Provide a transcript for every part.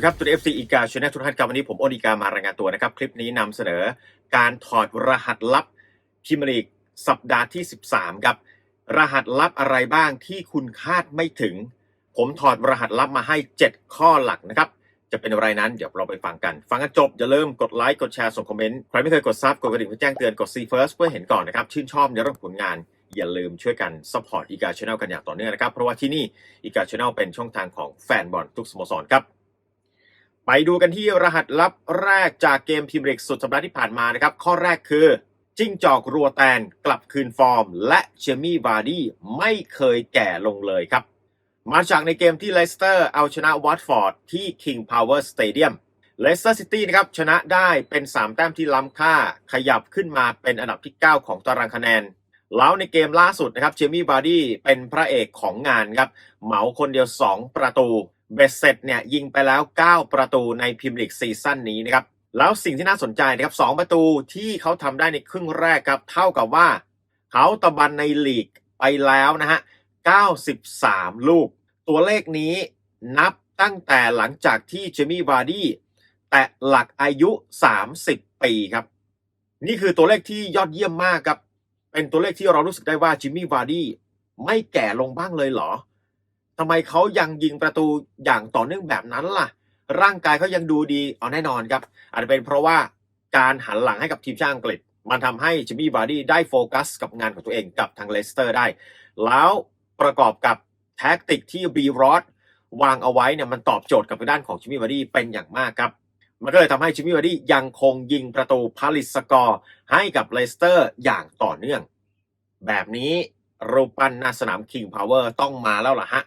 ดีครับตัวเอฟซีอีกาชแนลทุกท่านครับวันนี้ผมโอนิกามารายงานตัวนะครับ คลิปนี้นำเสนอการถอดรหัสลับพิมลีกสัปดาห์ที่ 13ครับรหัสลับอะไรบ้างที่คุณคาดไม่ถึง ผมถอดรหัสลับมาให้ 7 ข้อหลักนะครับ จะเป็นอะไรนั้นเดี๋ยวเราไปฟังกัน ฟังกันจบอย่าลืมกดไลค์กดแชร์ส่งคอมเมนต์ใครไม่เคยกดซับกดกระดิ่งเพื่อแจ้งเตือนกด See First เพื่อเห็นก่อนนะครับชื่นชอบในเรื่องผลงานอย่าลืมช่วยกันสปอร์ตอีกาชแนลกันอย่างต่อเนื่องนะครับเพราะว่าที่นี่อีกาชแนลเป็นช่องทางของแฟนบอลทุกสโมสรครับ ไปดูกันที่รหัสลับแรกจากเกมพรีมียร์ลีกสุดสัปดาห์ที่ผ่านมานะครับ ข้อแรกคือ จิ้งจอกรัวแตนกลับคืนฟอร์ม และเชมี่วาร์ดี้ไม่เคยแก่ลงเลยครับ มาจากในเกมที่เลสเตอร์เอาชนะวัตฟอร์ดที่ King Power Stadium เลสเตอร์ซิตี้นะครับชนะได้เป็น 3 แต้มที่ล้ำค่า ขยับขึ้นมาเป็นอันดับที่ 9 ของตารางคะแนน แล้วในเกมล่าสุดนะครับเจมี่บาร์ดี้เป็นพระเอกของงานครับเหมาคนเดียว 2 ประตู เบสเซ็ตเนี่ยยิงไปแล้ว 9 ประตูในพรีเมียร์ลีกซีซั่นนี้นะครับแล้วสิ่งที่น่าสนใจนะครับ2ประตูที่เขาทำได้ในครึ่งแรกครับเท่ากับว่า เขาตะบันในลีกไปแล้วนะฮะ 93 ลูก ตัวเลขนี้นับตั้งแต่หลังจากที่เจมี่วาร์ดี้แตะหลักอายุ 30 ปีครับ นี่คือตัวเลขที่ยอดเยี่ยมมากครับ เป็นตัวเลขที่เรารู้สึกได้ว่าจิมมี่วาร์ดี้ไม่แก่ลงบ้างเลยเหรอ ทำไมเขายังยิงประตูอย่างต่อเนื่องแบบนั้นล่ะ ร่างกายเขายังดูดีเอาแน่นอนครับ อาจจะเป็นเพราะว่าการหันหลังให้กับทีมชาติอังกฤษ มันทำให้จิมมี่วาร์ดี้ได้โฟกัสกับงานของตัวเองกับทางเลสเตอร์ได้ แล้วประกอบกับแท็กติกที่บีรอดวางเอาไว้เนี่ยมันตอบโจทย์กับด้านของจิมมี่วาร์ดี้เป็นอย่างมากครับมันก็เลยทำให้จิมมี่วาร์ดี้ยังคงยิงประตูพาลิสสกอร์ให้กับเลสเตอร์อย่างต่อเนื่อง แบบนี้รูปปั้นหน้าสนาม King Power ต้องมาแล้วล่ะฮะ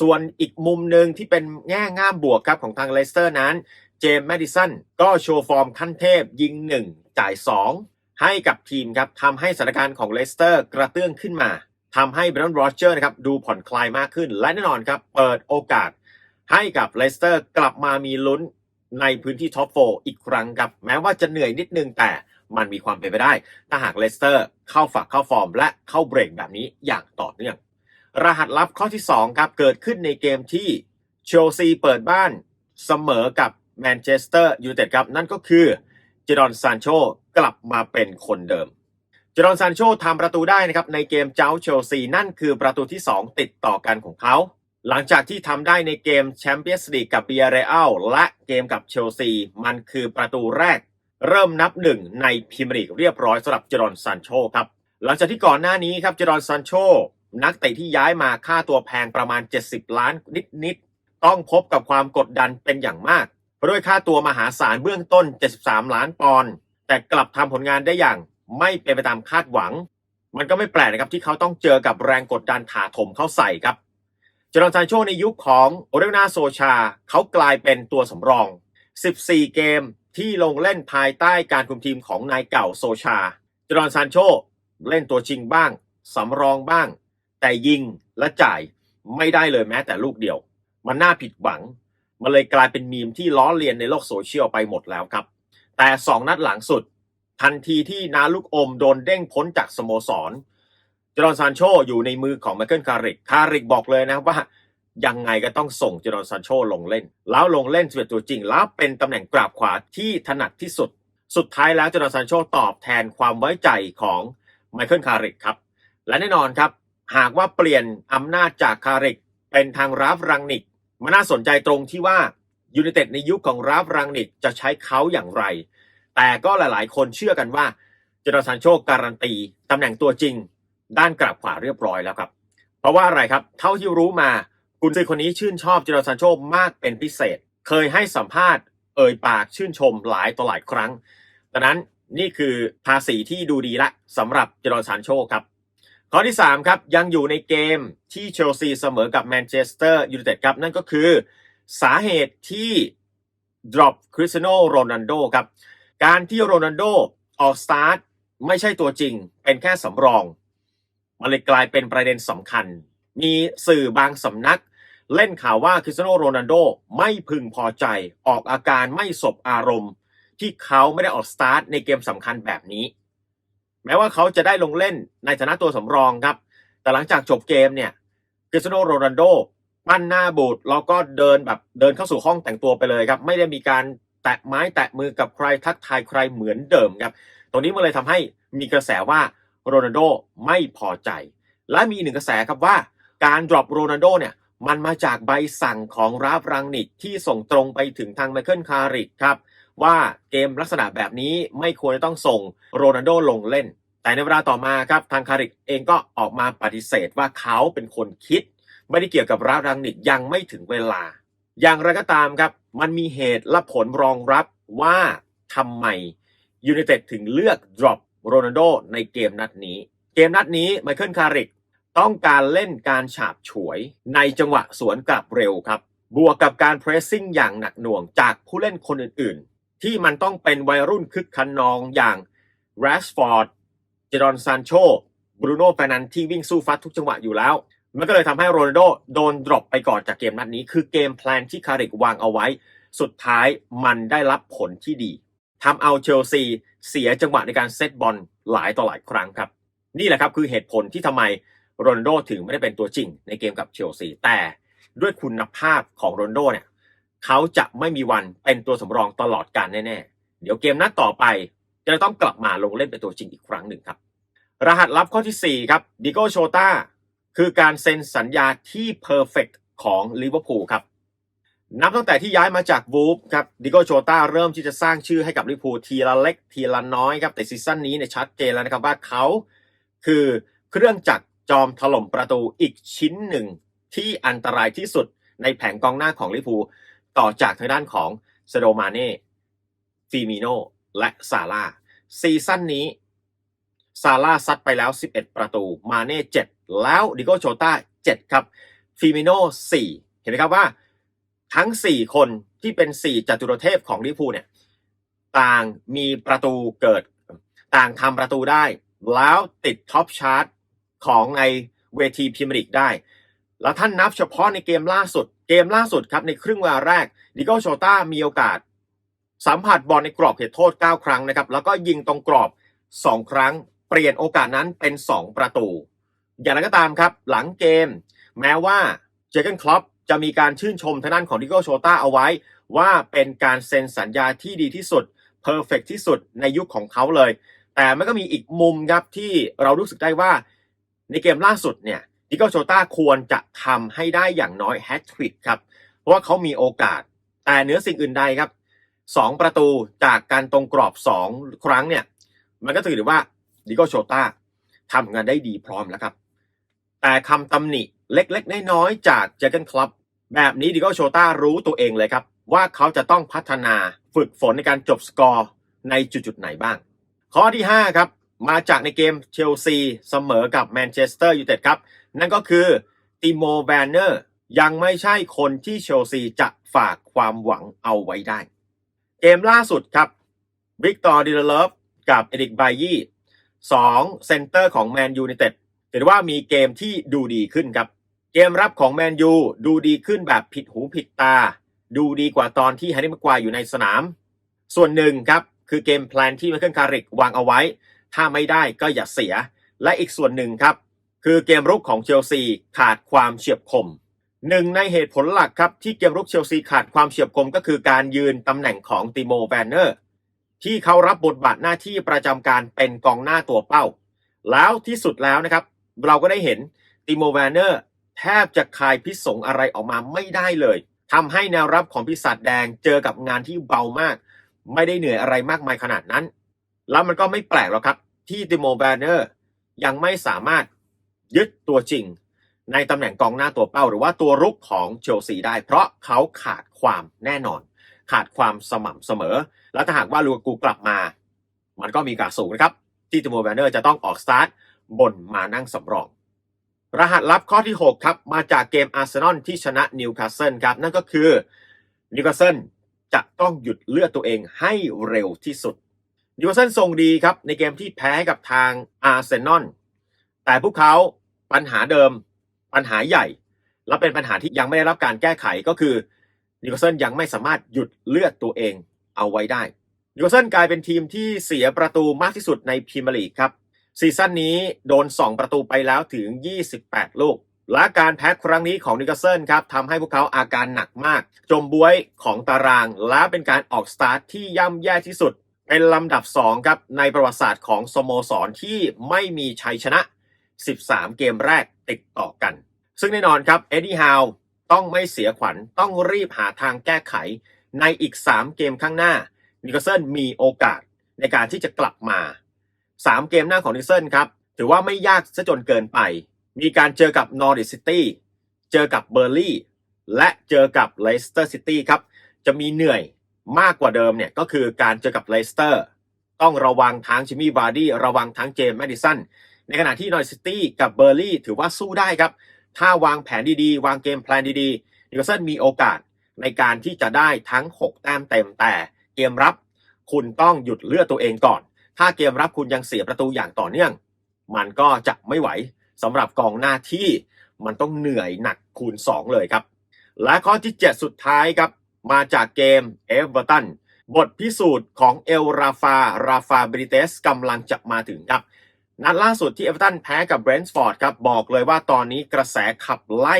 ส่วนอีกมุมหนึ่งที่เป็นแง่ง่ามบวกครับของทางเลสเตอร์นั้น เจมส์แมดิสันก็โชว์ฟอร์มขั้นเทพยิง 1 จ่าย 2 ให้กับทีมครับทำให้สถานการณ์ของเลสเตอร์กระเตื้องขึ้นมาทำให้เบรนด์โรเจอร์นะครับดูผ่อนคลายมากขึ้น และแน่นอนครับเปิดโอกาสให้กับเลสเตอร์กลับมามีลุ้นในพื้นที่ท็อปโฟอีกครั้งครับ แม้ว่าจะเหนื่อยนิดนึงแต่มันมีความเป็นไปได้ ถ้าหากเลสเตอร์เข้าฝักเข้าฟอร์ม และเข้าเบรกแบบนี้อย่างต่อเนื่อง รหัสลับข้อที่ 2 ครับ เกิดขึ้นในเกมที่เชลซีเปิดบ้านเสมอกับแมนเชสเตอร์ยูไนเต็ดครับ นั่นก็คือเจดอนซานโชกลับมาเป็นคนเดิมเจดอนซานโชทำประตูได้นะครับในเกมเจ้าเชลซีนั่นคือประตูที่ 2 ติดต่อกันของเขา หลังจากที่ทำได้ในเกมแชมเปี้ยนส์ลีกกับเบียเรอัลและเกมกับเชลซีมันคือประตูแรก เริ่มนับหนึ่งในพรีเมียร์ลีกเรียบร้อยสำหรับเจดอนซานโชครับหลังจากที่ก่อนหน้านี้ครับเจดอนซานโช นักเตะที่ย้ายมาค่าตัวแพงประมาณ 70 ล้านนิดๆต้องพบกับความกดดันเป็นอย่างมากเพราะด้วยค่าตัวมหาศาลเบื้องต้น 73 ล้านปอนด์แต่กลับทำผลงานได้อย่างไม่เป็นไปตามคาดหวัง มันก็ไม่แปลกนะครับที่เขาต้องเจอกับแรงกดดันถาถมเข้าใส่ครับเจรอนซานโชในยุคของโอเรนาโซชา เขากลายเป็นตัวสำรอง 14 เกมที่ลงเล่นภายใต้การคุมทีมของนายเก่าโซชาเจรอนซานโชเล่นตัวจริงบ้างสำรองบ้าง แต่ยิงและจ่ายไม่ได้เลยแม้แต่ลูกเดียว มันน่าผิดหวัง มันเลยกลายเป็นมีมที่ล้อเลียนในโลกโซเชียลไปหมดแล้วครับ แต่ 2 นัดหลังสุด ทันทีที่นาลูกอมโดนเด้งพ้นจากสโมสรเจรอนซานโชอยู่ในมือของไมเคิลคาริกคาริกบอกเลยนะว่ายังไงก็ต้องส่งเจรอนซานโชลงเล่น แล้วลงเล่นเป็นตัวจริง แล้วเป็นตำแหน่งกราบขวาที่ถนัดที่สุด สุดท้ายแล้วเจรอนซานโชตอบแทนความไว้ใจของไมเคิลคาริกครับ และแน่นอนครับ หากว่าเปลี่ยนอำนาจจากคาริกเป็นทางราฟรังนิกมันน่าสนใจตรงที่ว่ายูไนเต็ดในยุคของราฟรังนิกจะใช้เขาอย่างไร แต่ก็หลาย ๆ คนเชื่อกันว่าเจรอนซานโชการันตีตำแหน่งตัวจริง ด้านกราบขวาเรียบร้อยแล้วครับ เพราะว่าอะไรครับ เท่าที่รู้มากุนซือคนนี้ชื่นชอบเจรอนซานโชมากเป็นพิเศษ เคยให้สัมภาษณ์เอ่ยปากชื่นชมหลายต่อหลายครั้งดังนั้นนี่คือภาษีที่ดูดีละสำหรับเจรอนซานโชครับ ข้อที่ 3 ครับ ยังอยู่ในเกมที่เชลซีเสมอกับแมนเชสเตอร์ยูไนเต็ดครับ นั่นก็คือสาเหตุที่ drop คริสเตียโนโรนัลโดครับ การที่โรนัลโดออกสตาร์ทไม่ใช่ตัวจริง เป็นแค่สำรอง มันเลยกลายเป็นประเด็นสำคัญ มีสื่อบางสำนัก เล่นข่าวว่าคริสเตียโนโรนัลโดไม่พึงพอใจออกอาการไม่สบอารมณ์ ที่เขาไม่ได้ออกสตาร์ทในเกมสำคัญแบบนี้ แม้ว่าเขาจะได้ลงเล่นในฐานะตัวสำรองครับ แต่หลังจากจบเกมเนี่ยคริสโนโรนัลโดปั้นหน้าบูดแล้วก็เดินแบบเดินเข้าสู่ห้องแต่งตัวไปเลยครับ ไม่ได้มีการแตะไม้แตะมือกับใครทักทายใครเหมือนเดิมครับ ตรงนี้มันเลยทำให้มีกระแสว่าโรนัลโดไม่พอใจ และมีหนึ่งกระแสครับว่าการดรอปโรนัลโดเนี่ยมันมาจากใบสั่งของราฟรังนิกที่ส่งตรงไปถึงทางไมเคิลคาริกครับ ว่าเกมลักษณะแบบนี้ไม่ควรจะต้องส่งโรนัลโดลงเล่น แต่ในเวลาต่อมาครับทางคาริกเองก็ออกมาปฏิเสธว่าเขาเป็นคนคิด ไม่ได้เกี่ยวกับราฟรังนิกยังไม่ถึงเวลา อย่างไรก็ตามครับ มันมีเหตุและผลรองรับว่าทำไมยูไนเต็ดถึงเลือก drop โรนัลโดในเกมนัดนี้ เกมนัดนี้ไมเคิลคาริกต้องการเล่นการฉาบฉวยในจังหวะสวนกลับเร็วครับ บวกกับการเพรสซิ่งอย่างหนักหน่วงจากผู้เล่นคนอื่นๆ ที่มันต้องเป็นวัยรุ่นคึกคันนองอย่างแรชฟอร์ดเจดอนซานโชบรูโน่แฟนันที่วิ่งสู้ฟัดทุกจังหวะอยู่แล้ว มันก็เลยทำให้โรนัลโดโดนดรอปไปก่อนจากเกมนัดนี้ คือเกมแพลนที่คาริกวางเอาไว้ สุดท้ายมันได้รับผลที่ดีทำเอาเชลซีเสียจังหวะในการเซตบอลหลายต่อหลายครั้งครับ นี่แหละครับคือเหตุผลที่ทำไมโรนัลโดถึงไม่ได้เป็นตัวจริงในเกมกับเชลซีแต่ด้วยคุณภาพของโรนัลโดเนี่ย เขาจะไม่มีวันเป็นตัวสำรองตลอดการแน่ๆ เดี๋ยวเกมนัดต่อไป จะต้องกลับมาลงเล่นเป็นตัวจริงอีกครั้งหนึ่งครับ รหัสลับข้อที่ 4 ครับดิโกโชตาคือการเซ็นสัญญาที่เพอร์เฟกของลิเวอร์พูลครับ นับตั้งแต่ที่ย้ายมาจากวูฟครับดิโกโชตาเริ่มที่จะสร้างชื่อให้กับลิเวอร์พูลทีละเล็กทีละน้อยครับแต่ซีซั่นนี้เนี่ยชัดเจนแล้วนะครับว่าเขาคือเครื่องจักรจอมถล่มประตูอีกชิ้นหนึ่งที่อันตรายที่สุดในแผงกองหน้าของลิเวอร์พูล ต่อจากทางด้านของเซโดมาเน่ฟีมิโนและซาร่าซีซั่นนี้ซาร่าซัดไปแล้ว 11 ประตู มาเน่7แล้วดิโกโชต้า7ครับฟิมิโน่4เห็นไหมครับว่า ทั้ง 4 คนที่เป็น 4จัตุรเทพของลิพูเนี่ย ต่างมีประตูเกิด ต่างทำประตูได้ แล้วติดท็อปชาร์ตของในเวทีพรีเมียร์ลีกได้ แล้วท่านนับเฉพาะในเกมล่าสุด เกมล่าสุดครับในครึ่งเวลาแรกดิโกโชต้ามีโอกาส สัมผัสบอลในกรอบเขตโทษ 9 ครั้งนะครับแล้วก็ยิงตรงกรอบ 2 ครั้ง เปลี่ยนโอกาสนั้นเป็น 2 ประตู อย่างไรก็ตามครับ หลังเกม แม้ว่าเจเกนคลอปจะมีการชื่นชมทางด้านของดิโกโชต้าเอาไว้ ว่าเป็นการเซ็นสัญญาที่ดีที่สุดเพอร์เฟกที่สุดในยุคของเขาเลย แต่มันก็มีอีกมุมครับที่เรารู้สึกได้ว่าในเกมล่าสุดเนี่ย ดิโกโชตาควรจะทำให้ได้อย่างน้อยแฮตทริกครับ เพราะว่าเขามีโอกาส แต่เหนือสิ่งอื่นใดครับสองประตูจากการตรงกรอบสองครั้งเนี่ย มันก็ถือว่าดิโกโชตาทำงานได้ดีพร้อมแล้วครับ แต่คำตำหนิเล็กๆ น้อยๆ จากเจเกนคลับ แบบนี้ดิโกโชตารู้ตัวเองเลยครับ ว่าเขาจะต้องพัฒนาฝึกฝนในการจบสกอร์ในจุดๆไหนบ้าง ข้อที่ 5 ครับ มาจากในเกมเชลซีเสมอกับแมนเชสเตอร์ยูไนเต็ดครับ นั่นก็คือติโมแวนเนอร์ยังไม่ใช่คนที่เชลซีจะฝากความหวังเอาไว้ได้ เกมล่าสุดครับวิกตอร์ดิเลฟกับเอริกไบยี่สองเซนเตอร์ของแมนยูไนเต็ดถือว่ามีเกมที่ดูดีขึ้นครับ เกมรับของแมนยูดูดีขึ้นแบบผิดหูผิดตา ดูดีกว่าตอนที่แฮร์รี่ม็กควายอยู่ในสนาม ส่วนหนึ่งครับ คือเกมแพลนที่ไมเคิลคาริกวางเอาไว้ ถ้าไม่ได้ก็อย่าเสีย และอีกส่วนหนึ่งครับ คือเกมรุกของเชลซีขาดความเฉียบคมหนึ่งในเหตุผลหลักครับที่เกมรุกเชลซีขาดความเฉียบคมก็คือการยืนตำแหน่งของติโมแวนเนอร์ ที่เขารับบทบาทหน้าที่ประจำการเป็นกองหน้าตัวเป้า แล้วที่สุดแล้วนะครับ เราก็ได้เห็นติโมแวนเนอร์แทบจะคายพิษสงอะไรออกมาไม่ได้เลยทำให้แนวรับของพิศาจแดงเจอกับงานที่เบามาก ไม่ได้เหนื่อยอะไรมากมายขนาดนั้น แล้วมันก็ไม่แปลกหรอกครับ ที่ติโมแวนเนอร์ยังไม่สามารถ ยึดตัวจริง ในตำแหน่งกองหน้าตัวเป้า หรือว่าตัวรุกของเชลซีได้ เพราะเขาขาดความแน่นอน ขาดความสม่ำเสมอ แล้วถ้าหากว่าลูกกูกลับมา มันก็มีโอกาสสูงนะครับ ที่ติโมแวนเนอร์จะต้องออกสตาร์ทบนมานั่งสำรองรหัสลับข้อที่ 6 ครับ มาจากเกมอาร์เซนอลที่ชนะนิวคาสเซิลครับ นั่นก็คือนิวคาสเซิลจะต้องหยุดเลือดตัวเองให้เร็วที่สุดนิวคาสเซิลทรงดีครับ ในเกมที่แพ้กับทางอาร์เซนอล แต่พวกเขาปัญหาเดิมปัญหาใหญ่ และเป็นปัญหาที่ยังไม่ได้รับการแก้ไขก็คือนิวคาสเซิลยังไม่สามารถหยุดเลือดตัวเองเอาไว้ได้นิวคาสเซิลกลายเป็นทีมที่เสียประตูมากที่สุดในพรีเมียร์ลีกครับซีซั่นนี้โดน 2 ประตูไปแล้วถึง 28 ลูก และการแพ้ครั้งนี้ของนิวคาสเซิลครับทำให้พวกเขาอาการหนักมาก จมบวยของตาราง และเป็นการออกสตาร์ทที่ย่ำแย่ที่สุด เป็นลำดับ 2 ครับ ในประวัติศาสตร์ของสโมสรที่ไม่มีชัยชนะ 13 เกมแรกติดต่อกัน ซึ่งแน่นอนครับเอ็ดดี้ฮาวต้องไม่เสียขวัญต้องรีบหาทางแก้ไขในอีก 3 เกมข้างหน้านิวคเซิลมีโอกาสในการที่จะกลับมา 3 เกมหน้าของนิวคเซิลครับ ถือว่าไม่ยากซะจนเกินไป มีการเจอกับนอริ t ซิตี้เจอกับเบอร์ลี่และเจอกับเลสเตอร์ซิตี้ครับ จะมีเหนื่อยมากกว่าเดิมเนี่ยก็คือการเจอกับเลสเตอร์ ต้องระวังทั้งจิมมี่บาร์ดี้ระวังทั้งเจมส์แมดิสัน ในขณะที่นอริ t ซิตี้กับเบอร์ลี่ถือว่าสู้ได้ครับ ถ้าวางแผนดีๆ วางเกมแพลนดีๆนิวคาสเซิลมีโอกาสในการที่จะได้ทั้ง 6 แต้มเต็มแต่เกมรับคุณต้องหยุดเลือดตัวเองก่อน ถ้าเกมรับคุณยังเสียประตูอย่างต่อเนื่อง มันก็จะไม่ไหวสำหรับกองหน้าที่มันต้องเหนื่อยหนักคูณ 2 เลยครับ และข้อที่ 7 สุดท้ายครับ มาจากเกมเอเวอร์ตันบทพิสูจน์ของเอลราฟา ราฟาบริเตสกำลังจะมาถึงครับ นัดล่าสุดที่เอเวอร์ตันแพ้กับเบรนท์ฟอร์ดครับบอกเลยว่าตอนนี้กระแสขับไล่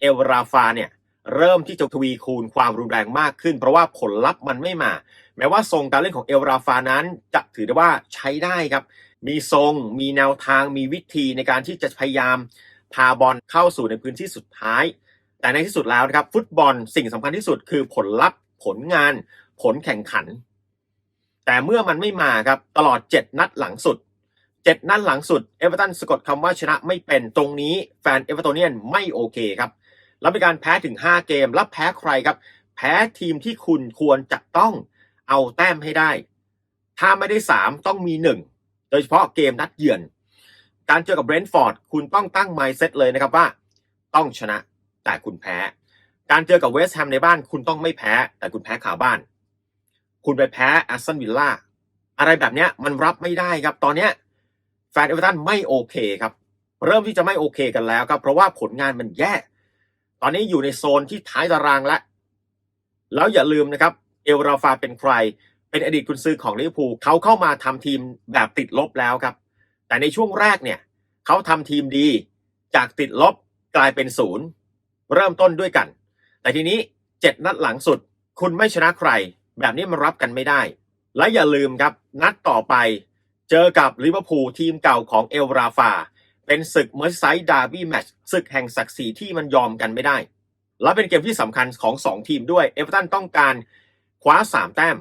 เอลราฟาเนี่ยเริ่มที่จะทวีคูณความรุนแรงมากขึ้น เพราะว่าผลลัพธ์มันไม่มา แม้ว่าทรงการเล่นของเอลราฟานั้นจะถือได้ว่าใช้ได้ครับ มีทรง มีแนวทาง มีวิธีในการที่จะพยายามพาบอลเข้าสู่ในพื้นที่สุดท้าย แต่ในที่สุดแล้วนะครับ ฟุตบอลสิ่งสำคัญที่สุดคือผลลัพธ์ผลงาน ผลแข่งขัน แต่เมื่อมันไม่มาครับตลอด 7 นัดหลังสุด 7นัดหลังสุดเอเวอร์ตันสะกดคำว่าชนะไม่เป็นตรงนี้แฟนเอเวอร์ตันเนียนไม่โอเคครับแล้วเป็นการแพ้ถึง 5 เกม แล้วแพ้ใครครับ แพ้ทีมที่คุณควรจะต้องเอาแต้มให้ได้ ถ้าไม่ได้ 3 ต้องมี 1 โดยเฉพาะเกมนัดเยือน การเจอกับเบรนท์ฟอร์ดคุณต้องตั้งไมซ์เซตเลยนะครับว่า ต้องชนะแต่คุณแพ้ การเจอกับเวสต์แฮมในบ้านคุณต้องไม่แพ้ แต่คุณแพ้ขาบ้าน คุณไปแพ้แอสตันวิลล่าอะไรแบบเนี้ยมันรับไม่ได้ครับตอนเนี้ย แฟนเอเวอร์ตันไม่โอเคครับ เริ่มที่จะไม่โอเคกันแล้วครับ เพราะว่าผลงานมันแย่ ตอนนี้อยู่ในโซนที่ท้ายตารางแล้ว แล้วอย่าลืมนะครับ เอลราฟาเป็นใคร เป็นอดีตกุนซือของลิเวอร์พูลเขาเข้ามาทำทีมแบบติดลบแล้วครับ แต่ในช่วงแรกเนี่ยเขาทำทีมดีจากติดลบกลายเป็นศูนย์เริ่มต้นด้วยกัน แต่ทีนี้เจ็ดนัดหลังสุด คุณไม่ชนะใคร แบบนี้มันรับกันไม่ได้ และอย่าลืมครับ นัดต่อไป เจอกับลิเวอร์พูลทีมเก่าของเอลราฟา เป็นศึกเมอร์ไซด์ดาร์บี้แมตช์ศึกแห่งศักดิ์ศรีที่มันยอมกันไม่ได้ และเป็นเกมที่สำคัญของ 2 ทีมด้วยเอเวอร์ตันต้องการคว้า 3 แต้ม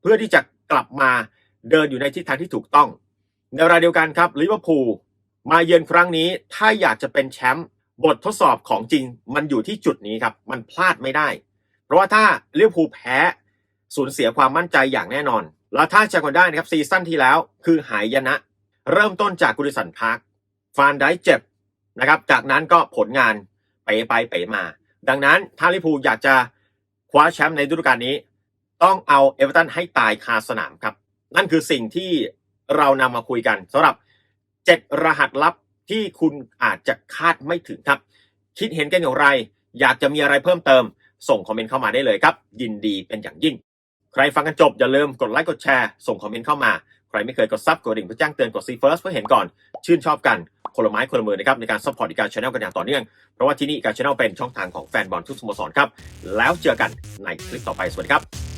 เพื่อที่จะกลับมาเดินอยู่ในทิศทางที่ถูกต้อง ในเวลาเดียวกันครับลิเวอร์พูลมาเยือนครั้งนี้ถ้าอยากจะเป็นแชมป์บททดสอบของจริงมันอยู่ที่จุดนี้ครับ มันพลาดไม่ได้ เพราะว่าถ้าลิเวอร์พูลแพ้สูญเสียความมั่นใจอย่างแน่นอน แล้วถ้าจะกันได้นะครับซีซั่นที่แล้วคือหายนะ เริ่มต้นจากกุลิสันพาร์คฟานได้เจ็บนะครับ จากนั้นก็ผลงานเป๋ไปเป๋มา ดังนั้นถ้าลิพูอยากจะคว้าแชมป์ในฤดูกาลนี้ ต้องเอาเอเวอร์ตันให้ตายคาสนามครับ นั่นคือสิ่งที่เรานำมาคุยกันสำหรับ7รหัสลับที่คุณอาจจะคาดไม่ถึงครับ คิดเห็นกันอย่างไร อยากจะมีอะไรเพิ่มเติม ส่งคอมเมนต์เข้ามาได้เลยครับ ยินดีเป็นอย่างยิ่ง ใครฟังกันจบ อย่าลืมกดไลค์กดแชร์ ส่งคอมเมนต์เข้ามา ใครไม่เคยกดซับกดดิ่งเพื่อแจ้งเตือนกดซีเฟิร์สเพื่อเห็นก่อน ชื่นชอบกันคนละไม้คนละมือนะครับในการซัพพอร์ตอีการชาแนลกันอย่างต่อเนื่อง เพราะว่าที่นี่อีการชาแนลเป็นช่องทางของแฟนบอลทุกสโมสรครับ แล้วเจอกันในคลิปต่อไปสวัสดีครับ